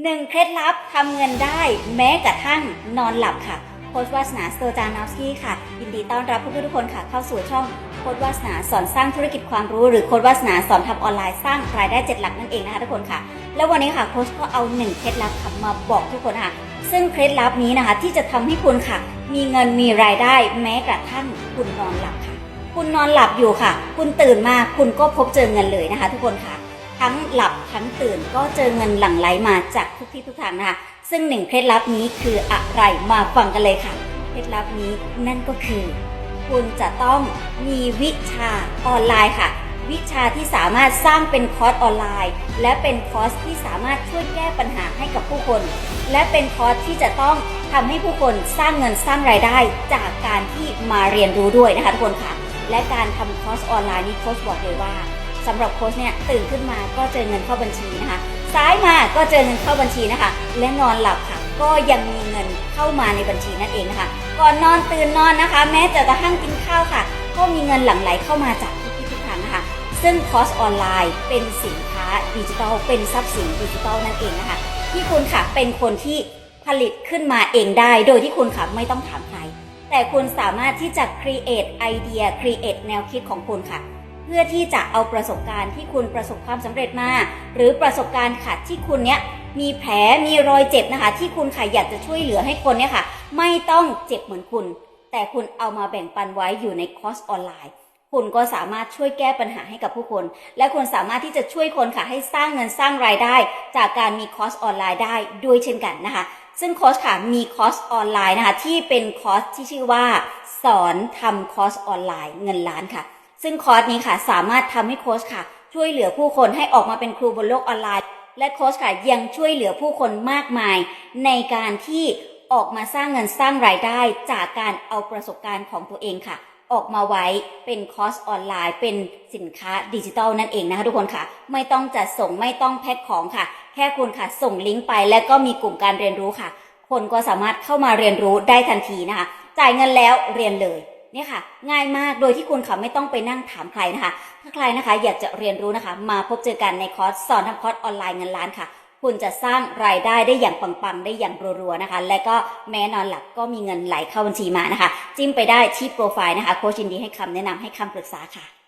หนึ่งเคล็ดลับทำเงินได้แม้กระทั่งนอนหลับค่ะ โค้ชวาสนาสโตจานอฟสกี้ค่ะ ยินดีต้อนรับเพื่อนๆทุกคนค่ะ เข้าสู่ช่องโค้ชวาสนาสอนสร้างธุรกิจความรู้ หรือโค้ชวาสนาสอนทำออนไลน์สร้างรายได้เจ็ดหลักนั่นเองนะคะทุกคนค่ะ แล้ววันนี้ค่ะโค้ชก็เอาหนึ่งเคล็ดลับค่ะมาบอกทุกคนค่ะ ซึ่งเคล็ดลับนี้นะคะที่จะทำให้คุณค่ะ มีเงินมีรายได้แม้กระทั่งคุณนอนหลับค่ะ คุณนอนหลับอยู่ค่ะ คุณตื่นมาคุณก็พบเจอเงินเลยนะคะ ทุกคนค่ะ ทั้งหลับทั้งตื่นก็เจอเงินหลั่งไหลมาจากทุกที่ทุกทางนะคะซึ่งหนึ่งเคล็ดลับนี้คืออะไรมาฟังกันเลยค่ะ เคล็ดลับนี้นั่นก็คือ คุณจะต้องมีวิชาออนไลน์ค่ะ วิชาที่สามารถสร้างเป็นคอร์สออนไลน์ และเป็นคอร์สที่สามารถช่วยแก้ปัญหาให้กับผู้คน และเป็นคอร์สที่จะต้องทำให้ผู้คนสร้างเงินสร้างรายได้จากการที่มาเรียนรู้ด้วยนะคะทุกคนค่ะและการทำคอร์สออนไลน์นี้โค้ชบอกเลยว่า สำหรับโค้ชเนี่ยตื่นขึ้นมาก็เจอเงินเข้าบัญชีนะคะ ซ้ายมาก็เจอเงินเข้าบัญชีนะคะ และนอนหลับค่ะ ก็ยังมีเงินเข้ามาในบัญชีนั่นเองนะคะ ก่อนนอนตื่นนอนนะคะ แม้แต่กระทั่งกินข้าวค่ะ ก็มีเงินหลั่งไหลเข้ามาจากทุกที่ทุกทางนะคะ ซึ่งคอร์สออนไลน์เป็นสินค้าดิจิทัลเป็นทรัพย์สินดิจิทัลนั่นเองนะคะ ที่คุณค่ะเป็นคนที่ผลิตขึ้นมาเองได้ โดยที่คุณค่ะไม่ต้องถามใครแต่คุณสามารถที่จะ create ไอเดีย create แนวคิดของคุณค่ะ เพื่อที่จะเอาประสบการณ์ที่คุณประสบความสำเร็จมา หรือประสบการณ์ค่ะที่คุณเนี้ยมีแผลมีรอยเจ็บนะคะ ที่คุณค่ะอยากจะช่วยเหลือให้คนเนี่ยค่ะ ไม่ต้องเจ็บเหมือนคุณ แต่คุณเอามาแบ่งปันไว้อยู่ในคอร์สออนไลน์ คุณก็สามารถช่วยแก้ปัญหาให้กับผู้คน และคุณสามารถที่จะช่วยคนค่ะให้สร้างเงินสร้างรายได้ จากการมีคอร์สออนไลน์ได้ด้วยเช่นกันนะคะ ซึ่งคอร์สค่ะมีคอร์สออนไลน์นะคะที่เป็นคอร์สที่ชื่อว่า สอนทำคอร์สออนไลน์เงินล้านค่ะ ซึ่งคอร์สนี้ค่ะสามารถทำให้โค้ชค่ะ ช่วยเหลือผู้คนให้ออกมาเป็นครูบนโลกออนไลน์ และโค้ชค่ะยังช่วยเหลือผู้คนมากมาย ในการที่ออกมาสร้างเงินสร้างรายได้จากการเอาประสบการณ์ของตัวเองค่ะ ออกมาไว้เป็นคอร์สออนไลน์ เป็นสินค้าดิจิทัลนั่นเองนะคะทุกคนค่ะ ไม่ต้องจัดส่งไม่ต้องแพ็คของค่ะ แค่คุณค่ะส่งลิงก์ไปแล้วก็มีกลุ่มการเรียนรู้ค่ะ คนก็สามารถเข้ามาเรียนรู้ได้ทันทีนะคะ จ่ายเงินแล้วเรียนเลย เนี่ยค่ะ ง่ายมากโดยที่คุณค่ะไม่ต้องไปนั่งถามใครนะคะ ถ้าใครนะคะอยากจะเรียนรู้นะคะ มาพบเจอกันในคอร์สสอนทำคอร์สออนไลน์เงินล้านค่ะ คุณจะสร้างรายได้ได้อย่างปังๆ ได้อย่างรัวๆนะคะ และก็แม้นอนหลับก็มีเงินไหลเข้าบัญชีมานะคะ จิ้มไปได้ที่โปรไฟล์นะคะโคชินดีให้คำแนะนำให้คำปรึกษาค่ะ